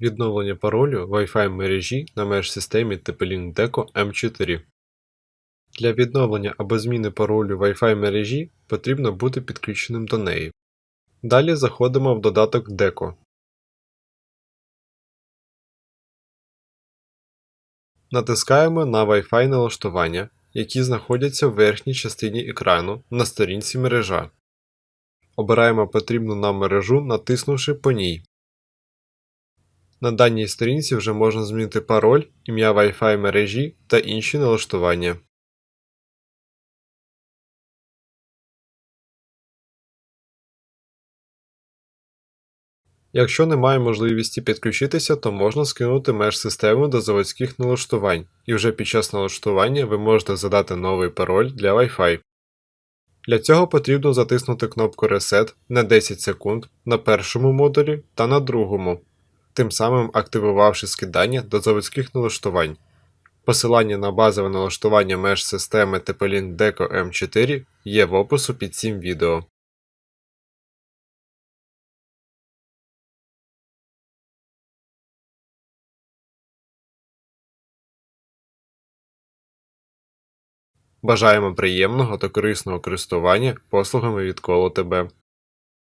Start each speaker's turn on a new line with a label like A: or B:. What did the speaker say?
A: Відновлення паролю Wi-Fi мережі на меж-системі TP-Link Deco M4. Для відновлення або зміни паролю Wi-Fi мережі потрібно бути підключеним до неї. Далі заходимо в додаток Deco. Натискаємо на Wi-Fi налаштування, які знаходяться в верхній частині екрану на сторінці мережа. Обираємо потрібну нам мережу, натиснувши по ній. На даній сторінці вже можна змінити пароль, ім'я Wi-Fi мережі та інші налаштування. Якщо немає можливості підключитися, то можна скинути меж-систему до заводських налаштувань, і вже під час налаштування ви можете задати новий пароль для Wi-Fi. Для цього потрібно затиснути кнопку Reset на 10 секунд на першому модулі та на другому, тим самим активувавши скидання до заводських налаштувань. Посилання на базове налаштування меж системи TP-Link Deco M4 є в опису під цим відео. Бажаємо приємного та корисного користування послугами від коло ТБ.